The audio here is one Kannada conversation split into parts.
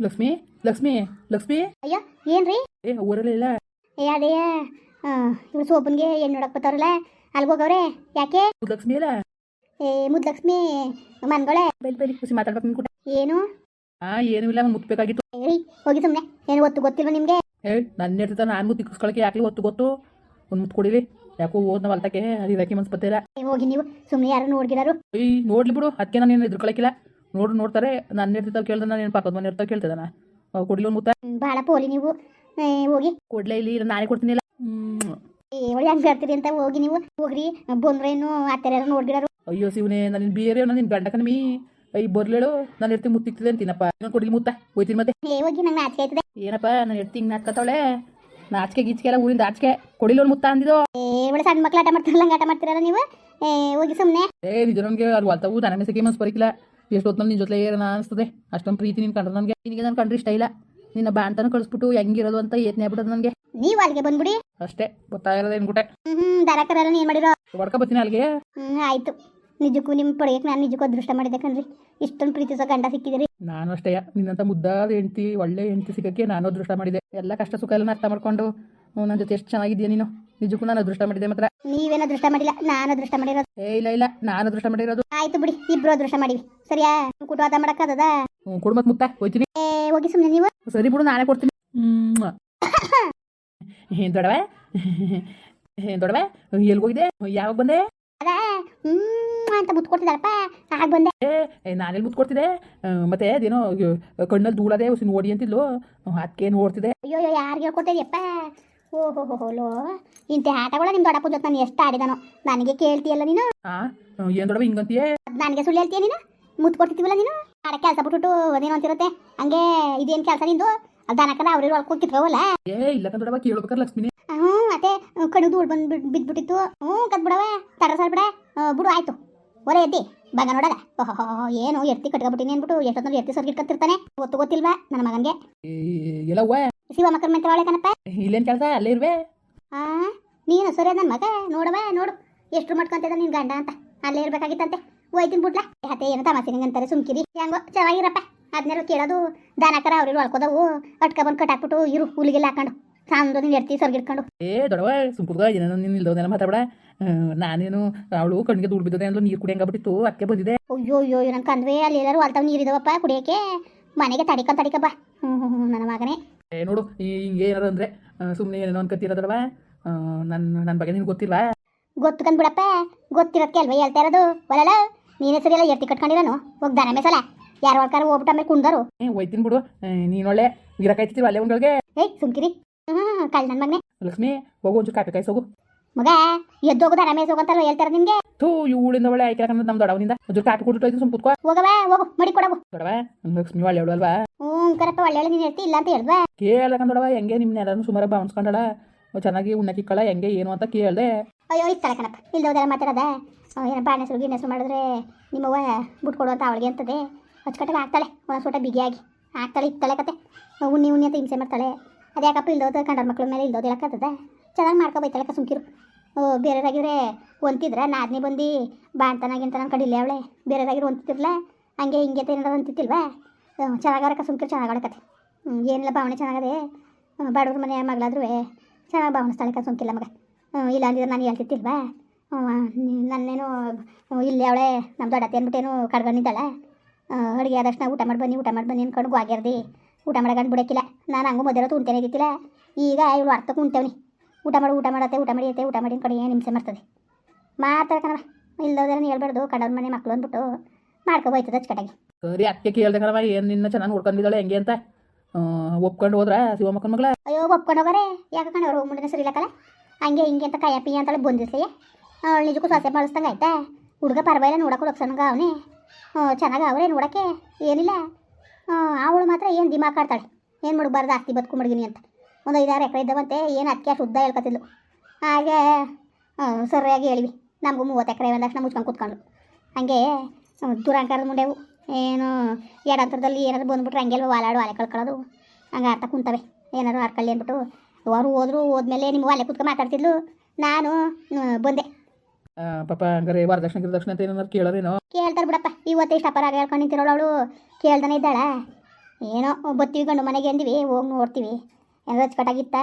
ಲಕ್ಷ್ಮಿ ಲಕ್ಷ್ಮಿ ಲಕ್ಷ್ಮಿ. ಅಯ್ಯೋ ಏನ್ರಿ? ಏ ಊರಲ್ಲಿ ಇಲ್ಲ. ಏ ಅದೇ ಇವ್ರು ಸೋಪನ್ಗೆ ಏನ್ ನೋಡಕ್ ಬರ್ತಾರಲ್ಲ ಅಲ್ಗ್ ಹೋಗವ್ರೆ? ಯಾಕೆ? ಲಕ್ಷ್ಮಿ ಇಲ್ಲ. ಏ ಮುದ್ಲಕ್ಷ್ಮಿ ಮನ್ಗೊಳೆ. ಬೆಲ್ ಬೈಲಿ ಖುಷಿ ಮಾತಾಡ್ಬೇಕು ನಿನ್ ಕೂಡ ಏನು? ಹಾ ಏನೂ ಇಲ್ಲ ಮುಟ್ಬೇಕಾಗಿತ್ತು ಏಯ್ ಹೋಗಿ ಸುಮ್ಮನೆ ಏನು ಗೊತ್ತು ಗೊತ್ತಿಲ್ವ ನಿಮ್ಗೆ? ಹೇಳಿ ನನ್ನ ಇರ್ತದ ನಾನು ಮುತ್ತು ಇಕ್ಕಿಸ್ಕೊಳಕ್ಕೆ ಯಾಕೆ ಹೊತ್ತು ಗೊತ್ತು? ಒಂದು ಮುತ್ತು ಕೊಡಿಲಿ. ಯಾಕೋ ಓದ್ ನಾವು ಅಲ್ತಕ್ಕೆ ಅದು ಇದಕ್ಕೆ ಮನ್ಸು ಬತ್ತಿಲ್ಲ ಏ, ಹೋಗಿ ನೀವು ಸುಮ್ನೆ ಯಾರು ನೋಡ್ಗಿರಾರು ಏಯ್ ನೋಡ್ಲಿ ಬಿಡು. ಅದಕ್ಕೆ ನಾನು ಏನು ಎದುರ್ಕೊಳಕಿಲ್ಲ ನೋಡು ನೋಡ್ತಾರೆ. ನನ್ನ ಇರ್ತಾವ ಕೇಳ್ದೆ ನಾನು ಏನು ಪಕ್ಕದ ಮನೆ ಇರ್ತಾವ ಕೇಳ್ತದ ಕೊಡ್ಲಿ ಮುತ್ತ. ಬಹಳ ಭಾಳ ಪೋಲಿ ನೀವು. ಹೋಗಿ. ಕೊಡ್ಲೇ ಇಲ್ಲಿ ನಾನೇ ಕೊಡ್ತೀನಿ ಇಲ್ಲ. ಒಳ್ಳೆ ಹಂಗೆ ಬರ್ತೀರಿ ಅಂತ ಹೋಗಿ ನೀವು. ಹೋಗ್ರಿ. ಬಂದ್ರೇನು ಯಾರು ನೋಡ್ಗಿರಾರು ಅಯ್ಯೋ ಶಿವನೇ ನನ್ನ ಬೇರೆ ನಾನು ನಿನ್ನ ಗಂಡ ಕಣಮಿ ಐ ಬರ್ಲೇಳು ನಾನು ಇರ್ತೀನಿ ಮುತ್ತಿಕ್ತಿದೆ ಅಂತೀನಪ್ಪ. ನಾನು ಕೊಡ್ಲಿ ಮುತ್ತ. ಹೋಯ್ತೀನಿ ಮತ್ತೆ. ಏ ಹೋಗಿ ನಂಗೆ ನಾಚಿಕೆ ಆಯ್ತದೆ. ಏನಪ್ಪ ನಾನು ಇರ್ತೀನಿ ಹಿಂಗ್ ನಾಚ್ಕೊತಾವಳೆ ನಾಚಿಕೆ ಗೀಚಿಕೆ ಎಲ್ಲ ಊರಿಂದ ಆಚಿಕೆ. ಕೊಡಿಲ್ಲ ಒಂದು ಮುತ್ತ ಅಂದಿದ್ದು. ಏ ಒಳ್ಳೆ ಸಣ್ಣ ಮಕ್ಳು ಆಟ ಮಾಡ್ತಾರಲ್ಲ ಆಟ ಮಾಡ್ತೀರಲ್ಲ ನೀವು? ಏ ಹೋಗಿ ಸುಮ್ಮನೆ ಏ ನಿಜ ನನಗೆ ಅಲ್ಲಿ ಹೊಲ್ತಾವು ನನ್ನ ಮೆಸಕ್ಕೆ ಮನ್ಸು ಬರಕಿಲ್ಲ. ಎಷ್ಟು ಹೊತ್ತು ನಿನ್ನ ಜೊತೆ ಏನ ಅನಿಸ್ತದೆ. ಅಷ್ಟೊಂದು ಪ್ರೀತಿ ನಿನ್ ಕಂಡ್ರೆ ನನಗೆ. ನಿನಗೆ ನಾನು ಕಂಡ್ರೆ ಇಷ್ಟ ಇಲ್ಲ. ನಿನ್ನ ಬಾಣ್ತನ ಕಳಿಸ್ಬಿಟ್ಟು ಹೆಂಗಿರೋದು ಅಂತ ಯತ್ನೆ ಆಗ್ಬಿಡೋದು ನನಗೆ. ನೀವು ಅಲ್ಲಿಗೆ ಬಂದ್ಬಿಡಿ. ಅಷ್ಟೇ. ಗೊತ್ತಾಗಿರೋದು ಏನ್ಗುಟೆ ಹ್ಮ್ ದರಕರಲ್ಲ ನೀನು ಏನು ಮಾಡಿರೋ. ಹೊಡ್ಕೊ ಬರ್ತೀನಿ ಅಲ್ಲಿಗೆ. ಹ್ಮ್ ಆಯ್ತು. ನಿಜಕ್ಕೂ ನಿಮ್ಮ ಪಡೆಯಕ್ಕೆ ನಾನು ನಿಜಕ್ಕೂ ಅದೃಷ್ಟ ಮಾಡಿದೆ ಕಣ್ರಿ. ಇಷ್ಟೊಂದು ಪ್ರೀತಿಸೋ ಗಂಡ ಸಿಕ್ಕಿದಿರಿ. ನಾನು ಅಷ್ಟೇ. ನಿನ್ನಂತ ಮುದ್ದಾದ ಹೆಂಡತಿ ಒಳ್ಳೆ ಹೆಂಡತಿ ಸಿಗಕ್ಕೆ ನಾನು ಅದೃಷ್ಟ ಮಾಡಿದೆ ಎಲ್ಲ ಕಷ್ಟ ಸುಖ ಎಲ್ಲ ಅರ್ಥ ಮಾಡ್ಕೊಂಡು. ನನ್ನ ಜೊತೆ ಎಷ್ಟು ಚೆನ್ನಾಗಿದ್ಯಾ ನೀನು? ನಿಜಕ್ಕೂ ನಾನು ಅದೃಷ್ಟ ಮಾಡಿದೆ ಮಾತ್ರ. ನೀವೇನ ಅದೃಷ್ಟ ಮಾಡಿಲ್ಲ ನಾನು ಅದೃಷ್ಟ ಮಾಡಿರೋದು. ಏ ಇಲ್ಲ ಇಲ್ಲ ನಾನು ಅದೃಷ್ಟ ಮಾಡಿರೋದು. ಆಯ್ತು ಬಿಡಿ ಇಬ್ರು ಅದೃಷ್ಟ ಮಾಡಿವಿ. ಸರಿಯಾ? ಕುಟುವಾದ ಮಾಡಕ್ಕಾಗದ ಹ್ಞೂ ಕೊಡು ಮತ್ತೆ ಮುತ್ತ ಹೋಯ್ತೀನಿ. ಏ ಹೋಗಿ ಸುಮ್ಮನೆ ನೀವು. ಸರಿ ಬಿಡು ನಾನೇ ಕೊಡ್ತೀನಿ. ಹ್ಮ್. ಏನ್ ದೊಡವೆ ಏನ್ ದೊಡವೆ ಎಲ್ಲಿ ಹೋಗಿದೆ ಯಾವಾಗ ಬಂದೆ? ಅದ ಹ್ಮ್ ಅಂತ ಮುತ್ತು ಕೊಡ್ತಿದ್ದಾಳಪ್ಪ. ಆಗ ಬಂದೆ. ಏ ನಾನೆಲ್ಲಿ ಮುತ್ತು ಕೊಡ್ತಿದ್ದೆ? ಮತ್ತೆ ಅದೇನೋ ಕಣ್ಣಲ್ಲಿ ಧೂಳದೆ ನೋಡಿ ಅಂತಿದ್ಲು. ಅದಕ್ಕೆ ನೋಡ್ತಿದ್ದೆ ಅಯ್ಯೋ ಯಾರಿಗೆ ಹೇಳ್ಕೊಟ್ಟಿದ್ಯಪ್ಪ ಓಹೋ ಹೋ ಹೋಲೋ ಇಂತೆ ಆಟಗಳ ನಿಮ್ಮ ದೊಡ್ಡಪ್ಪ ಜೊತೆ ನಾನು ಎಷ್ಟು ಆಡಿದನೋ. ನನಗೆ ಕೇಳ್ತೀಯಲ್ಲ ನೀನು? ಆ ಏನ್ ದೊಡ್ಡವ ಹಿಂಗಂತೀಯೇ ಅದ್ ನನಗೆ ಸುಳ್ಳು ಹೇಳ್ತೀಯ ನೀನು? ಮುತ್ತು ಕೊಡ್ತಿದ್ದೀವಲ್ಲ ನೀನು? ಆಡ ಕೆಲಸ ಬಿಟ್ಬಿಟ್ಟು ಅದೇನು ಅಂತಿರುತ್ತೆ. ಹಂಗೆ ಇದೇನು ಕೆಲಸ ನಿಂದು? ಅದು ದನಕನ ಅವ್ರಿಗೆ ಒಳ್ಕೊಂಡು ಕಿತ್ಕೋವಲ್ಲ ಏ ಇಲ್ಲ ದೊಡ್ಡವ ಕೇಳ್ಬೇಕಾರೆ ಲಕ್ಷ್ಮಿನಿ. ಹ್ಞೂ ಮತ್ತೆ ಕಡು ಧೂಳು ಬಂದು ಬಿದ್ಬಿಟ್ಟಿತ್ತು. ಹ್ಞೂ ಕದ್ ಬಿಡವ ತಡ ಸರ್ ಬಿಡ. ಬಿಡು ಆಯ್ತು. ಒರೆ ಎದ್ದಿ ಬಂಗ ನೋಡದ. ಓಹೋ ಏನು ಎತ್ತಿ ಕಟ್ಕೊಬಿಟ್ಟಿನಿ ಅಂದ್ಬಿಟ್ಟು ಎಷ್ಟೊತ್ತಲ್ಲಿ ಎತ್ತಿ ಸರ್ಗಿಟ್ಕೊತಿರ್ತಾನೆ. ಗೊತ್ತು ಗೊತ್ತಿಲ್ವಾ ನನ್ನ ಮಗನಿಗೆ? ಎಲ್ಲವ್ವ ಶಿವ ಮಕ್ಕಳ ಮಂತ್ರ ಒಳಗೆ ಕಣಪ್ಪ. ಇಲ್ಲೇನ್ ಕೆಲಸ ಅಲ್ಲೇ ಇರ್ವೆ? ಆ ನೀನು ಸರಿ ನನ್ನ ಮಗ ನೋಡವ ನೋಡು. ಎಷ್ಟು ಮಟ್ಕೊಂತಿದ ನಿನ್ ಗಂಡ ಅಂತ. ಅಲ್ಲೇ ಇರ್ಬೇಕಾಗಿತ್ತಂತೆ. ಹೋಯ್ತೀನಿ ಬಿಟ್ಲ ಹತ್ತೆ ಏನು ತಮಾಸೆ ನಿಂಗಂತಾರೆ ಸುಮ್ಕಿರಿ. ಹೆಂಗೋ ಚೆನ್ನಾಗಿರಪ್ಪ. ಅದನ್ನೆಲ್ಲ ಕೇಳೋದು ದಾನಕರ ಅವ್ರಿಗೆ ಒಳ್ಕೋದವು. ಅಟ್ಕ ಬಂದು ಕಟ್ಟಾಕ್ಬಿಟ್ಟು ಇರು ಹುಲಿಗೆಲ್ಲ ಹಾಕೊಂಡು. ಸಾಂದು ನೀನು ಎಡ್ತಿ ಸರ್ಗಿಡ್ಕೊಂಡು ಏ ದೊಡವ ಸುಮ್ಕುರ್ಗ ಏನೇನೋ ನೀನು ಇಲ್ದವನ್ನೆಲ್ಲ ಮಾತಾಡ ನಾನೇನು ಅವಳು ಕಣ್ಣಿಗೆ ದುಡ್ಡು ಬಿದ್ದದೆ ಅಂದ್ಲು ನೀರು ಕುಡಿಯಂಗಾಗ್ಬಿಟ್ಟಿತ್ತು ಅಕ್ಕೆ ಬಂದಿದೆ ಅಯ್ಯೋ ಅಯ್ಯೋ ನನ್ನ ಕಂದ್ವೆ ಅಲ್ಲಿ ಎಲ್ಲರೂ ಅಲ್ತಾವ್ ನೀರಿದವಪ್ಪ ಕುಡಿಯಕ್ಕೆ. ಮನೆಗೆ ತಡಿಕೊಂಡ್ ತಡಿಕ ಬಾ. ಹ್ಞೂ ಹ್ಞೂ ನನ್ನ ಮಗನೇ. ಏ ನೋಡು ಈ ಹಿಂಗೆ ಏನಾರು ಅಂದ್ರೆ ಸುಮ್ಮನೆ ಏನೇನೋ ಅನ್ಕತ್ತಿರೋದಡವ ನನ್ನ ನನ್ನ ಬಗ್ಗೆ ನಿನ್ಗೆ ಗೊತ್ತಿಲ್ವಾ? ಗೊತ್ತು ಬಿಡಪ್ಪ ಗೊತ್ತಿರೋದಕ್ಕೆ ಅಲ್ವಾ ಹೇಳ್ತಾ ಇರೋದು. ಒಲಲ ನೀನೇ ಸರಿ ಎಲ್ಲ ಎತ್ತಿ ಕಟ್ಕೊಂಡಿರೋನು ಹೋಗ್ದಾನೆ ದನ ಮೇಸಲ ಯಾರು ಒಳ್ಕಾರ ಹೋಗ್ಬಿಟ್ಟು ಆಮೇಲೆ ಕುಂದರು ಏ ಒಯ್ತೀನಿ ಬಿಡು ನೀನೊಳ್ಳೆ ಗಿರಕಾಯ್ತಿರ್ವ ಅಲ್ಲೇ ಒಂದೊಳಗೆ ಏಯ್ ಸುಮ್ಕಿರಿ. ಹ್ಞೂ ಕಳ್ ನನ್ನ ಮಗನೇ. ಲಕ್ಷ್ಮಿ ಹೋಗು ಒಂಚೂರು ಕಾಪಿ ಕಾಯಿಸೋಗು. ಮಗ ಎದ್ದೋಗದ ರಮೇಶ್ ಹೋಗಂತಲ್ಲ ಹೇಳ್ತಾರ ನಿಮ್ಗೆ? ಥೂ ಇವಳಿಂದ ಒಳ್ಳೆ ಆಯ್ಕೆ ಯಾಕಂದ್ರೆ ನಮ್ಮ ದೊಡವನಿಂದ ಒಂಚೂರು ಕಾಟ ಕೊಟ್ಟು ಸುಮ್ ಕುತ್ಕೋ. ಹೋಗವ ಹೋಗು ಮಡಿ ಕೊಡವು. ದೊಡವ ಲಕ್ಷ್ಮಿ ಒಳ್ಳೆ ಅವಳು ಅಲ್ವಾ? ಹ್ಞೂ ಕರಪ್ಪ ಒಳ್ಳೆ ನೀನು ಹೇಳ್ತಿ ಇಲ್ಲ ಅಂತ ಹೇಳ್ದ ಕೇಳ್ದಕಂದ್ ದೊಡವ ಹೆಂಗೆ ನಿಮ್ನ ಎಲ್ಲರೂ ಸುಮಾರು ಬಾವನ್ಸ್ಕೊಂಡಳ ಚೆನ್ನಾಗಿ ಉಣ್ಣಕ್ಕಿಕ್ಕಳ ಹೆಂಗೆ ಏನು ಅಂತ ಕೇಳ್ದೆ. ಅಯ್ಯೋ ಇತ್ತಲ್ಲ ಕಣಪ್ಪ ಇಲ್ದೋದೆಲ್ಲ ಮಾತಾಡದ? ಏನೋ ಬಾಣೆ ಹೆಸರು ಗಿಣ್ಣೆ ಹೆಸರು ಮಾಡಿದ್ರೆ ನಿಮ್ಮವ್ವ ಬಿಟ್ಕೊಡು ಅಂತ ಅವಳಿಗೆ ಅಂತದೆ. ಅಚ್ಚುಕಟ್ಟಾಗಿ ಆಗ್ತಾಳೆ ಒಂದು ಸೋಟ ಬಿಗಿಯಾಗಿ. ಆಗ್ತಾಳೆ ಇತ್ತಾಳೆ ಕತೆ. ಉಣ್ಣಿ ಉಣ್ಣಿ ಅಂತ ಹಿಂಸೆ ಮಾಡ್ತಾಳೆ. ಅದ್ಯಾಕಪ್ಪ ಇಲ್ದೋದ ಕಂಡರ ಮಕ್ಳ ಮೇಲೆ ಇಲ್ದೋದು ಹೇಳಕ್ಕತ್ತದ ಚೆನ್ನಾಗಿ ಮಾಡ್ಕೊ ಬೈತಾಳೆ ಸುಮ್ಕಿರು ಓ ಬೇರೆದಾಗಿದ್ರೆ ಒಂತಿದ್ರೆ ನಾದ್ನಿ ಬಂದು ಬಾಣ್ತನಾಗಿಂತ ನನ್ನ ಕಡೆ ಇಲ್ಲೇ ಅವಳೆ. ಬೇರೆದಾಗಿರು ಒಂತಿರ್ಲ ಹಂಗೆ ಹಿಂಗೆ ಅಂತ ಏನಾರ ಅಂತಿತ್ತಿಲ್ವಾ? ಚೆನ್ನಾಗವ್ರಕ್ಕ ಸುಮ್ಕಿರು ಹ್ಮ್, ಏನಿಲ್ಲ ಭಾವನೆ ಚೆನ್ನಾಗದೆ. ಬಡವ್ರ ಮನೆ ಮಗಳಾದ್ರೂ ಚೆನ್ನಾಗಿ ಭಾವನಿಸ್ತಾಳೆ ಕತೆ ಸುಮ್ಕಿಲ್ಲ ಮಗ ಇಲ್ಲ ಅಂದಿದ್ರೆ ನಾನು ಹೇಳ್ತಿತ್ತಿಲ್ವಾ? ನನ್ನೇನು ಇಲ್ಲೇ ಅವಳೆ ನಮ್ಮ ದೊಡ್ಡತ್ತೆ ಅಂದ್ಬಿಟ್ಟೇನು ಕಡ್ಗಣ್ಣಿದ್ದಾಳೆ ಅಡುಗೆ ಆದಷ್ಟು ಊಟ ಮಾಡಿ ಬನ್ನಿ ಊಟ ಮಾಡಿ ಬನ್ನಿ ಅನ್ಕೊಂಡು ಹೋಗ್ಯಾರ್ದಿ ಊಟ ಮಾಡಗಂಡು ಬಿಡಕ್ಕಿಲ್ಲ ನಾನು ಹಂಗೂ ಮೊದಲು ಉಣ್ತೇನೆ ಇದ್ದಿತ್ತಿಲ್ಲ ಈಗ ಇವಳು ಅರ್ಥಕ್ಕೆ ಉಣ್ತೇವನಿ. ಊಟ ಮಾಡು ಊಟ ಮಾಡತ್ತೆ ಊಟ ಮಾಡಿಯತ್ತೆ ಊಟ ಮಾಡಿ ಕಡೆ ಏನು ಹಿಂಸೆ ಮಾಡ್ತದೆ? ಮಾತಾಡ್ಕಣವ ಇಲ್ದೋದ್ರೆ ಹೇಳ್ಬಾರ್ದು ಕಡವ್ರ ಮನೆ ಮಕ್ಕಳು ಅಂದ್ಬಿಟ್ಟು ಮಾಡ್ಕೊ ಹೋಯ್ತದೆ ಅಚ್ಚುಕಟ್ಟಾಗಿ. ಸರಿ ಅಕ್ಕೆ ಕೇಳ್ದೆ ಕಣವ ಏನು ನಿನ್ನ ಚೆನ್ನಾಗಿ ನೋಡ್ಕೊಂಡಿದ್ದಾಳೆ ಹೆಂಗೆ ಅಂತ? ಒಪ್ಕೊಂಡು ಹೋದ್ರ ಶಿವಮಕ್ಕನ ಮಗಳ? ಅಯ್ಯೋ ಒಪ್ಕೊಂಡು ಹೋಗಾರೆ. ಯಾಕೆ ಕಣವ್ರು ಮುಂದಿನ ಸರಿ ಇಲ್ಲಕ್ಕಲ್ಲ ಹಂಗೆ ಹಿಂಗೆ ಅಂತ ಕಾಯ ಪಿಯ ಅಂತೇಳಿ ಬಂದಿಸ್ಲಿ ಅವಳು ನಿಜಕ್ಕೂ ಸೊಸೆ ಮಾಡಿಸ್ದಂಗೆ ಆಯ್ತಾ? ಹುಡುಗ ಪರವಾಗಿಲ್ಲ ನೋಡಕ್ಕೆ ಲಕ್ಷಣಗ ಅವನೇ. ಚೆನ್ನಾಗ ಅವರೇ ನೋಡೋಕ್ಕೆ? ಏನಿಲ್ಲ. ಅವಳು ಮಾತ್ರ ಏನು ದಿಮಾಕ್ ಆಡ್ತಾಳೆ ಏನು ಮಾಡಬಾರ್ದು ಆಸ್ತಿ ಬದುಕು ಮಡಗಿನಿ ಅಂತ. ಒಂದು ಐದಾರು ಎಕರೆ ಇದ್ದವಂತೆ ಏನು ಅದಕ್ಕೆ ಶುದ್ಧ ಹೇಳ್ಕೊತಿದ್ಲು. ಹಾಗೆ ಸರಿಯಾಗಿ ಹೇಳಿವಿ ನಮಗೂ ಮೂವತ್ತು ಎಕರೆ ಒಂದಷ್ಟು ಮುಚ್ಕೊಂಡು ಕೂತ್ಕೊಂಡು ಹಾಗೆ ದುರಾಂಕಾರದ ಮುಂಡೆವು ಏನು ಎಡಂತರದಲ್ಲಿ ಏನಾದ್ರು ಬಂದ್ಬಿಟ್ರೆ ಹಂಗೆಲ್ವ ವಾಲಾಡು ಅಲೆ ಕಳ್ಕೊಳ್ಳೋದು. ಹಂಗೆ ಅರ್ಥ ಕುಂತವೆ. ಏನಾದ್ರು ಆಡ್ಕೊಳ್ಳಿ ಅಂದ್ಬಿಟ್ಟು ಅವರು ಹೋದ್ರು ಹೋದ್ಮೇಲೆ ನಿಮ್ಮ ಅಲೆ ಕೂತ್ಕೊಂಡು ಮಾತಾಡ್ತಿದ್ಲು. ನಾನು ಬಂದೆ. ಪಾಪ ಹಂಗಾರೆ ವರದಕ್ಷಿಣೆ ಗಿರದಕ್ಷಿಣೆ ಅಂತ ಏನಾದ್ರು ಕೇಳೋರೇನೋ ಕೇಳ್ತಾರೆ ಬಿಡಪ್ಪ. ಇವತ್ತು ಇಷ್ಟ ಅಪರಾಗ ಹೇಳ್ಕೊಂಡು ನಿಂತಿರೋಳು ಅವಳು. ಕೇಳ್ದಾನೆ ಇದ್ದಾಳ. ಏನೋ ಬತ್ತೀವಿ ಗಂಡು ಮನೆಗೆ ಅಂದಿವಿ ಹೋಗಿ ನೋಡ್ತೀವಿ. ಎಲ್ಲ ಅಚ್ಚುಕಟ್ಟಾಗಿತ್ತ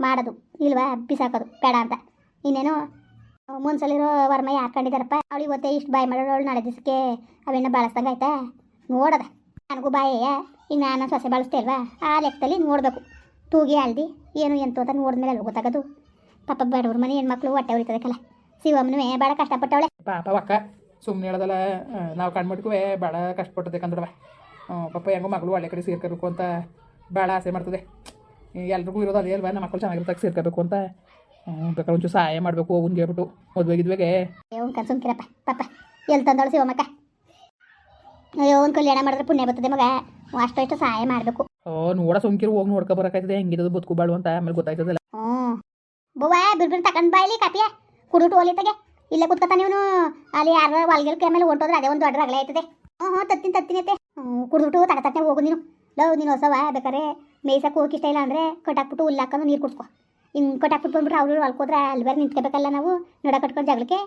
ಮಾಡೋದು. ಇಲ್ವಾ? ಬಿಸಾಕೋದು. ಬೇಡ ಅಂತ. ಇನ್ನೇನು? ಮುನ್ಸಲಿರೋ ವರ್ಮ ಯಾರು ಕಂಡಿದ್ದಾರಪ್ಪ? ಅವಳು ಗೊತ್ತೇ ಇಷ್ಟು ಬಾಯಿ ಮಾಡೋಳು ನಾಳೆ ದಿವಸಕ್ಕೆ ಅವೆಣ್ಣ ಬಳಸ್ದಂಗೆ ಆಯ್ತಾ? ನೋಡದ. ನನಗೂ ಬಾಯಯ್ಯ ಈಗ ನಾನು ಸೊಸೆ ಬಳಸ್ತೇ ಅಲ್ವಾ? ಆ ಲೆಕ್ಕದಲ್ಲಿ ನೋಡಬೇಕು. ತೂಗಿ ಅಲ್ದಿ ಏನು ಎಂತು ಅಂತ ನೋಡಿದ್ಮೇಲೆ ಅಲ್ಲಿ ಗೊತ್ತಾಗೋದು. ಪಾಪ ಬಡವ್ರ ಮನೆ ಹೆಣ್ಮಕ್ಳು ಹೊಟ್ಟೆ ಉರಿತದಕ್ಕಲ್ಲ ಶಿವಮ್ಮನೇ ಭಾಳ ಕಷ್ಟಪಟ್ಟವಳೆ. ಪಾಪ ಅಕ್ಕ ಸುಮ್ಮನೆ ಹೇಳೋದಲ್ಲ ನಾವು ಕಣ್ಮಟ್ಕೂ ಭಾಳ ಕಷ್ಟಪಟ್ಟದೆ ಕಂದಡವ ಪಾಪ ಹೆಂಗೋ ಮಗಳು ಒಳ್ಳೆ ಕಡೆ ಸೇರ್ಕೋಬೇಕು ಅಂತ ಭಾಳ ಆಸೆ ಮಾಡ್ತದೆ. ಎಲ್ರಿಗೂ ಇರೋದು ಅದೇ ಅಲ್ವಾ? ನಮ್ಮ ಮಕ್ಕಳು ಚೆನ್ನಾಗಿರ್ತಾಗ ಸೇರ್ಕೋಬೇಕು ಅಂತ. ಬೇಕಾದ್ರೆ ಒಂಚೂರು ಸಹಾಯ ಮಾಡಬೇಕು ಅವ್ನಿಗೆ ಹೇಳ್ಬಿಟ್ಟು ಮದುವೆಗಿದ್ವೇಗೆ ಸುಮ್ಕಿರಪ್ಪ ಪಾಪ ಎಲ್ಲಿ ತಂದವಳು ಶಿವಮ್ಮಕ್ಕ ಅಯ್ಯೋ ಒಂದು ಕಲ್ಯಾಣ ಮಾಡಿದ್ರೆ ಪುಣ್ಯ ಬರ್ತದೆ ಮಗ. ಅಷ್ಟು ಇಷ್ಟು ಸಹಾಯ ಮಾಡಬೇಕು. ಓ ನೋಡ ಸೋಂಕಿರು ಹೋಗಿ ನೋಡ್ಕೊ ಬರಕಾಯ್ತದೆ ಹೆಂಗಿರೋದು ಬದುಕುಬಾಳು ಅಂತ ಆಮೇಲೆ ಗೊತ್ತಾಯ್ತದಲ್ಲ. ಹ್ಞೂ ಬವ್ವ ಬಿರ್ಬಿರ್ ತಗೊಂಡು ಬಾಯಿಲಿ ಕಾಪಿಯ. ಕುಡುಟು ಒಲಿ ತಗೆ. ಇಲ್ಲೇ ಕುತ್ಕೊತಾನೆ ಇವನು. ಅಲ್ಲಿ ಯಾರು ಹೊಲ್ಗಿಲ್ಕೆ ಆಮೇಲೆ ಹೊಂಟೋದ್ರೆ ಅದೇ ಒಂದು ದೊಡ್ಡ ರಗಳೆ ಆಯ್ತದೆ. ಹ್ಞೂ ಹ್ಞೂ ತತ್ತಿನ ತತ್ತಿನೈತೆ ಕುಡ್ಬಿಟ್ಟು ತಗತಟ್ಟೆ ಹೋಗು ನೀನು. ಲವ್ ನೀನು ಹೊಸವ ಬೇಕಾರೆ ಮೇಯ್ಸಕ್ಕೆ ಹೋಗಿ ಇಷ್ಟ ಇಲ್ಲ ಅಂದರೆ ಕಟ್ಟಾಕ್ಬಿಟ್ಟು ಹುಲ್ಲು ಹಾಕೊಂಡು ನೀರು ಕುಡ್ಸ್ಕೊ. ಹಿಂಗೆ ಕಟ್ಟಾಕ್ಬಿಟ್ಟು ಬಂದ್ಬಿಟ್ರೆ ಅವ್ರು ಅಲ್ಕೋದ್ರೆ ಅಲ್ಲಿ ಬೇರೆ ನಿಂತ್ಕೋಬೇಕಲ್ಲ ನಾವು ನೋಡ ಕಟ್ಕೊಂಡು ಜಗಳಕ್ಕೆ.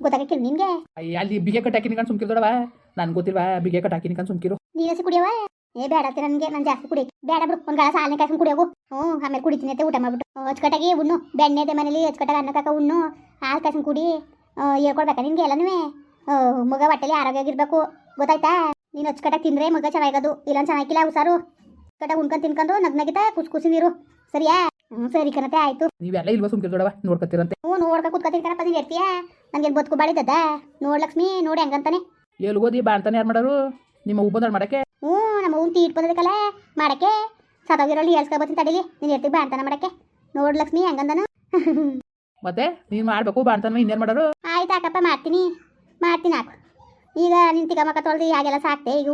ಗೊತ್ತಾಗಕ್ಕಿಲ್ಲ ನಿನಗೆ? ಅಲ್ಲಿ ಬಿಗೆ ಕಟ್ಟಾಕಿನಿ ಕಣ್ ಸುಮ್ಕಿರ್ದೊಡವ ನನ್ಗೆ ಗೊತ್ತಿಲ್ವಾ ಬಿಗೆ ಕಟ್ಟಾಕಿನಿ ಕಣ್ ಸುಮ್ಕಿರು. ನೀರಸಿ ಕುಡಿಯವ ಏ ಬೇಡ ಅತ್ತೆ ನನಗೆ ನಾನು ಜಾಸ್ತಿ ಕುಡಿ. ಬೇಡ ಬಿಡು ಒಂದು ಗಾಳ ಸಾಲನೆ ಕಾಯ್ಕೊಂಡು ಕುಡಿಯೋಗು ಹ್ಞೂ ಆಮೇಲೆ ಕುಡಿತೀನಿ ಅಂತ ಊಟ ಮಾಡ್ಬಿಟ್ಟು. ಅಚ್ಚುಕಟ್ಟಾಗಿ ಉಣ್ಣು. ಬೆಣ್ಣೆ ಇದೆ ಮನೇಲಿ ಅಚ್ಚುಕಟ್ಟಾಗಿ ಅನ್ನ ಕಾಕ ಉಣ್ಣು. ಹಾಲು ಕಾಯ್ಕೊಂಡು ಕುಡಿ. ಹೇಳ್ಕೊಡ್ಬೇಕಾ ನಿನಗೆ ಎಲ್ಲನೂ ಮಗ ಆರೋಗ್ಯ ಆಗಿರಬೇಕು ಗೊತ್ತಾಯ್ತಾ? ನೀನು ಅಚ್ಚುಕಟ್ಟಾಗಿ ತಿಂದರೆ ಮಗ ಚೆನ್ನಾಗದು ಇಲ್ಲ ಚೆನ್ನಾಗಿಲ್ಲ ಹುಷಾರು. ಕಟ್ಟಾಗಿ ಉಣ್ಕೊಂಡು ತಿನ್ಕೊಂಡು ನಗ್ನಗಿತ ಕುಸ್ ಕುಸಿ ನೀರು. ಸರಿಯಾ? ಹ್ಞೂ ಸರಿ ಕಣತೆ ಆಯಿತು. ನೀವೆಲ್ಲ ಇಲ್ವಾ ಸುಮ್ಕಿರ್ದೊಡವ ನೋಡ್ಕತ್ತಿರಂತೆ ಹ್ಞೂ ನೋಡ್ಕ ಕುತ್ಕೊತೀನಿ ಕಣಪ್ಪ ನೀವು ಇರ್ತೀಯಾ ನನಗೆ ಬದುಕು ಬಾಳಿದ್ದದ ನೋಡ್ ಲಕ್ಷ್ಮಿ ನೋಡಿ ಹಂಗಂತಾನೆ. ಎಲ್ಲಿ ಓದಿ ಬಾಣ್ತಾನೆ ಯಾರು ಮಾಡೋರು? ನಿಮ್ಮ ಉಬ್ಬಂದಳು ಮಾಡಕ್ಕೆ? ಹ್ಞೂ ನಮ್ಮ ಅವ್ನು ತೀಟ್ ಬಂದದಕ್ಕಲ್ಲ ಮಾಡಕ್ಕೆ. ಸತ್ತೋಗಿರೋಳು ಹೇಳ್ಸ್ಕೊಬತ್ತೀನಿ ತಡೀಲಿ ನೀನು ಇರ್ತೀವಿ ಬಾಣ್ತಾನ ಮಾಡಕ್ಕೆ. ನೋಡ್ ಲಕ್ಷ್ಮಿ ಹಂಗಂದನು. ಮತ್ತೆ ನೀನು ಮಾಡಬೇಕು ಬಾಣ್ತಾನ ಇನ್ನೇನು ಮಾಡೋರು? ಆಯ್ತು ಹಾಕಪ್ಪ ಮಾಡ್ತೀನಿ. ಮಾಡ್ತೀನಿ ಹಾಕು. ಈಗ ನಿಂತಿಗೆ ಮಕ್ಕ ತೊಳೆದು ಹಾಗೆಲ್ಲ ಸಾಕ್ತೆ. ಈಗ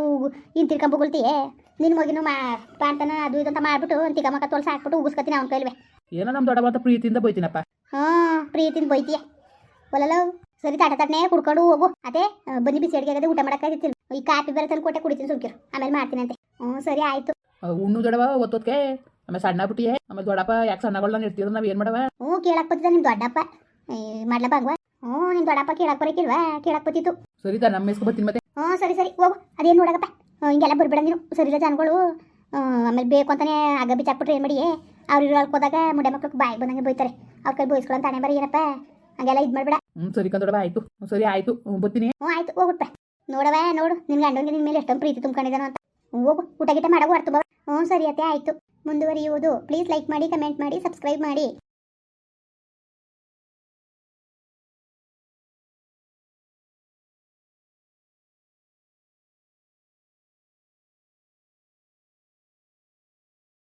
ಇನ್ನು ತಿರ್ಕೊಂಬುಗುಳ್ತೀಯೇ ನಿನ್ನ ಮಗಿನೂ ಮಾ ಬಾಣ್ತಾನ ಅದು ಇದು ಅಂತ ಮಾಡ್ಬಿಟ್ಟು ತಿಕ್ಕಮಕ್ಕ ತೋಲ್ಸ ಹಾಕ್ಬಿಟ್ಟು ಉಗಿಸ್ಕೊತೀನಿ ಅವ್ನ ಕೈಲ್ವೆ. ಏನೋ ನಮ್ಮ ದೊಡ್ಡವಂತ ಪ್ರೀತಿಯಿಂದ ಬೈತೀನಪ್ಪ. ಹಾಂ ಪ್ರೀತಿಯಿಂದ ಬೈತೀಯ. ಒಲಲ ಸರಿ ತಾಟ ತಟ್ಟನೆ ಕುಡ್ಕೊಂಡು ಹೋಗು. ಅದೇ ಬನ್ನಿ ಬಿಸಿ ಅಡಿಗೆ ಆಗದೆ ಊಟ ಮಾಡೋಕ್ಕಾಗಿರ್ತೀನಿ ಈ ಕಾಫಿ ಬೇರೆ ತಂದು ಕೊಟ್ಟೆ ಕುಡಿತೀನಿ ಸುಮ್ಕಿರು. ಆಮೇಲೆ ಮಾಡ್ತೀನಿ ಅಂತೆ. ಹ್ಞೂ ಸರಿ ಆಯಿತು. ಉಣ್ಣು ದೊಡವ ಒತ್ತೋದ್ಕೆ ಆಮೇಲೆ ಸಣ್ಣ ಬಿಟ್ಟಿಯೇ ಆಮೇಲೆ ದೊಡ್ಡಪ್ಪ ಯಾಕೆ ಸಣ್ಣಗಳನ್ನ ಇರ್ತಿದ್ರು ನಾವು ಏನು ಮಾಡವ? ಹ್ಞೂ ಕೇಳಕ್ಕೆ ಬತ್ತಿದ ನಿಮ್ಮ ದೊಡ್ಡಪ್ಪ. ಮಾಡ್ಲ ಬಾಗ್ವಾ ಹ್ಞೂ ನಿನ್ ದೊಡ್ಡಪ್ಪ ಕೇಳಕ್ ಬರಕಿಲ್ವಾ? ಕೇಳಕ್ ಬತ್ತಿತ್ತು. ಸರಿ ನಮ್ಮ ಮೇಸ್ಕೊ ಬರ್ತೀನಿ ಮತ್ತೆ. ಹ್ಞೂ ಸರಿ ಸರಿ ಹೋಗು. ಅದೇನು ನೋಡಕಪ್ಪ? ಹಿಂಗೆಲ್ಲ ಬರ್ಬೇಡ ನೀನು. ಸರಿ ಇಲ್ಲ ಜನಗಳು. ಆಮೇಲೆ ಬೇಕು ಅಂತಾನೆ ಆಗ ಬಿಚ್ಚಾಕ್ಬಿಟ್ರೆ ಏನು ಮಾಡಿ ಅವ್ರು ಇರೋ ಹೋದಾಗ ಮುಂಡೆ ಮಕ್ಳಿಗೆ ಬಾಯಿಗೆ ಬಂದಂಗೆ ಬೈತಾರೆ. ಅವ್ರ ಕೈ ಬೋಯಿಸ್ಕೊಳ್ಳೋ ತಾನೇ ಬರೀ ಏನಪ್ಪ? ಹಂಗೆಲ್ಲ ಇದು ಮಾಡಬೇಡ. ಹ್ಞೂ ಸರಿ ಕಂದೊಡವ ಆಯಿತು. ಸರಿ ಆಯಿತು. ಬರ್ತೀನಿ. ಹ್ಞೂ ಆಯ್ತು ಹೋಗ್ಬಿಟ್ಟ. ನೋಡವ ನೋಡು ನಿನ್ನ ಗಂಡನಿಗೆ ನಿನ್ನ ಮೇಲೆ ಎಷ್ಟೊಂದು ಪ್ರೀತಿ ತುಂಬ್ಕೊಂಡಿದ್ದಾನೋ ಅಂತ. ಹೋಗು. ಊಟ ಗೀಟ ಮಾಡೋ ಅರ್ಥ ಹ್ಞೂ ಸರಿ ಅತ್ತೆ ಆಯಿತು. ಮುಂದುವರಿಯುವುದು. ಪ್ಲೀಸ್ ಲೈಕ್ ಮಾಡಿ ಕಮೆಂಟ್ ಮಾಡಿ ಸಬ್ಸ್ಕ್ರೈಬ್ ಮಾಡಿ.